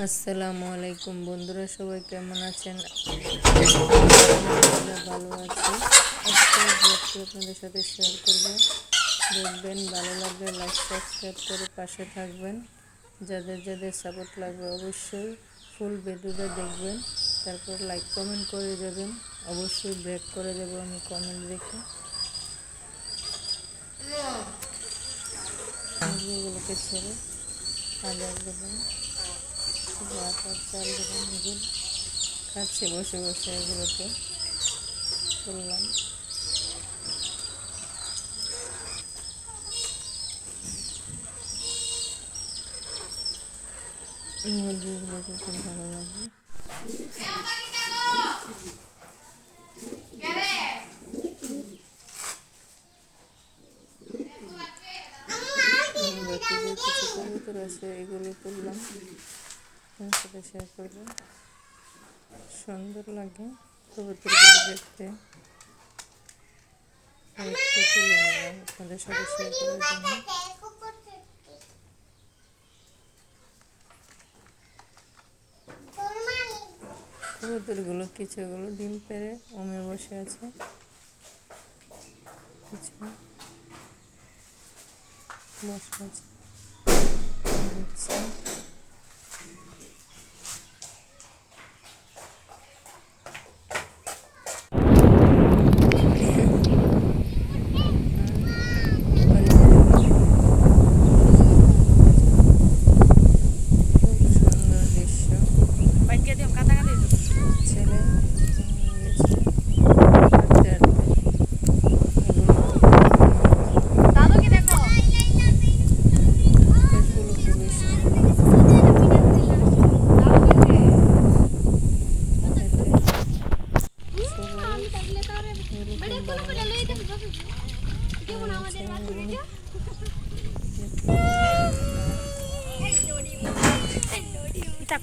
আসসালামু আলাইকুম বন্ধুরা, সবাই কেমন আছেন? ভালো আছি। আজকে আপনাদের সাথে শেয়ার করব। দেখবেন ভালো লাগবে লাইক সাবস্ক্রাইব করে পাশে থাকবেন। যাদের যাদের সাপোর্ট লাগবে অবশ্যই ফুল ভিডিওটা দেখবেন। তারপর লাইক কমেন্ট করে যাবেন। অবশ্যই ব্রেক করে দেবো আমি কমেন্ট দেখে। ছেড়ে দেবেন ভাত আর চাল দেবেন এগুলো খাচ্ছে বসে বসে এগুলোকে। করলাম। মুরগিগুলোকে খুব ভালো যে কিছু আছে, এগুলো তুললাম সাথে শেয়ার করব। সুন্দর লাগে কবুতরগুলো দেখতে। আপনাদের সাথে শেয়ার করার জন্য। কবুতরগুলো কিছুগুলো ডিম পেড়ে ওমে বসে আছে। কিছু বসে আছে।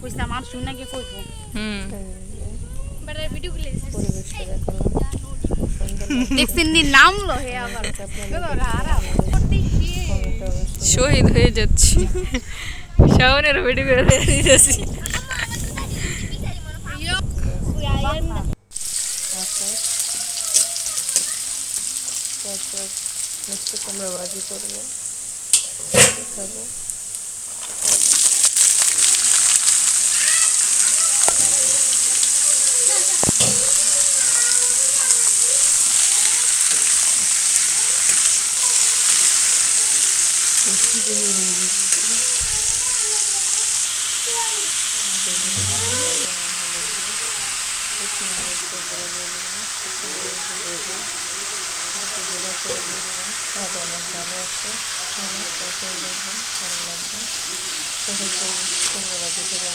কইছা আমার শুনে কি কইব। হুম। বেটার ভিডিও গুলো। দেখছেন নি নাম লো হে আবার। শহীদ হয়ে যাচ্ছি। শাওনের ভিডিও করে আকাশ তারপর মিষ্টি কুমড়া ভাজি করব। খাব অনেক ভালো আছে অনেক পছন্দ লাগবে ভালো লাগবে তখন কুমড়া ভাজি করে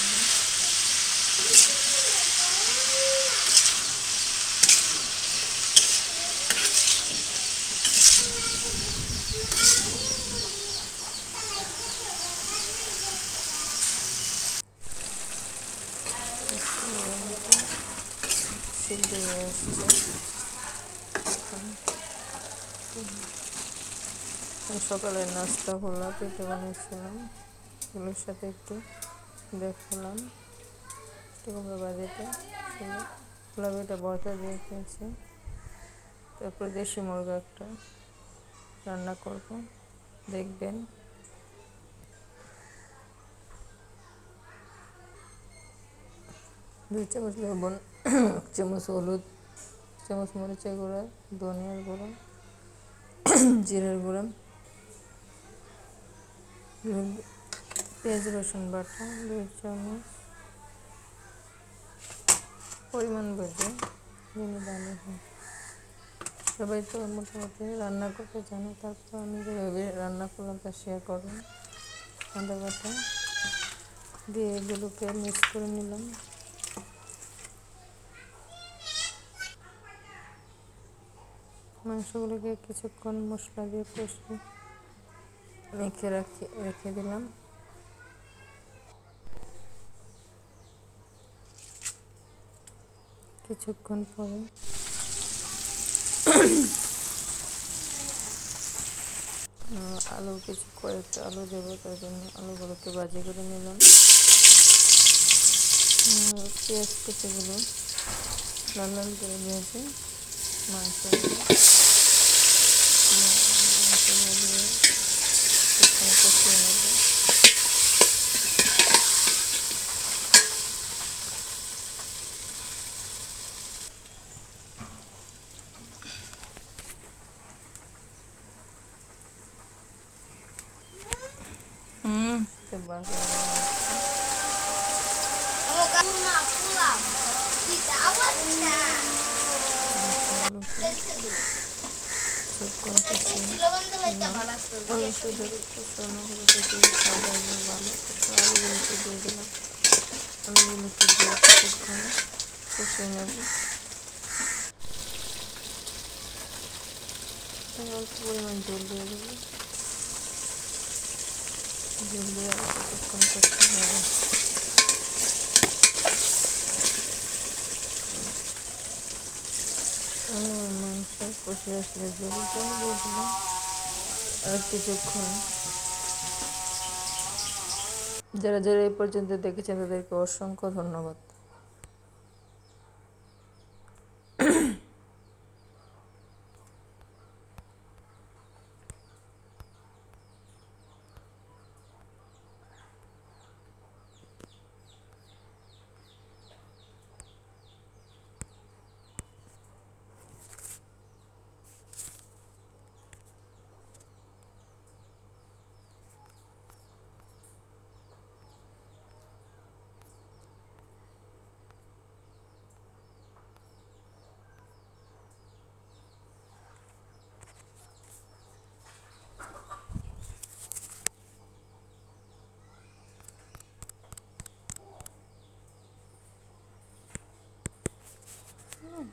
সকালের নাস্তা হলো পেটে বানিয়েছিলাম। এগুলোর সাথে একটু দেখলাম। কুমড়ো বাজিটা ছিল লাভিটা বর্তা দিয়ে খেয়েছি। তারপর দেশি মুরগা একটা রান্না করব। দেখবেন। দুই চামচ লবণ এক চামচ হলুদ চামচ মরিচের গুঁড়া, ধনিয়ার গুঁড়া, জিরের গুঁড়া পেঁয়াজ, রসুন বাটা দুই চামচ, পরিমাণ বুঝে জেনে দামি হয় সবাই তো মোটামুটি রান্না করতে জানে তারপর আমি যেভাবে রান্না করলাম তা শেয়ার করলাম। আদা বাটা দিয়ে এগুলোকে মিক্স করে নিলাম। মাংসগুলোকে কিছুক্ষণ মশলা দিয়ে কষে মেখে রাখি, রেখে দিলাম। কিছুক্ষণ পরে আলু কিছু কয়েকটা আলু দেবো, তার জন্য আলুগুলোকে ভাজি করে নিলাম। পেঁয়াজ কুচিগুলো লাল লাল করে ভেজে মাংস মাংস কিছুক্ষণ কষিয়ে নেব হুম তো বার করে নেব। কিছুক্ষণ কষিয়ে মাংস ধরে কষানো করে কষিয়ে খাওয়া যাবে ভালো একটু আলুগুলোকে দিয়ে দিলাম আলুগুলোকে আলু আর আস্তে আসলে জলটা দিলাম আর কিছুক্ষণ। যারা যারা এই পর্যন্ত দেখেছেন তাদেরকে অসংখ্য ধন্যবাদ।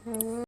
嗯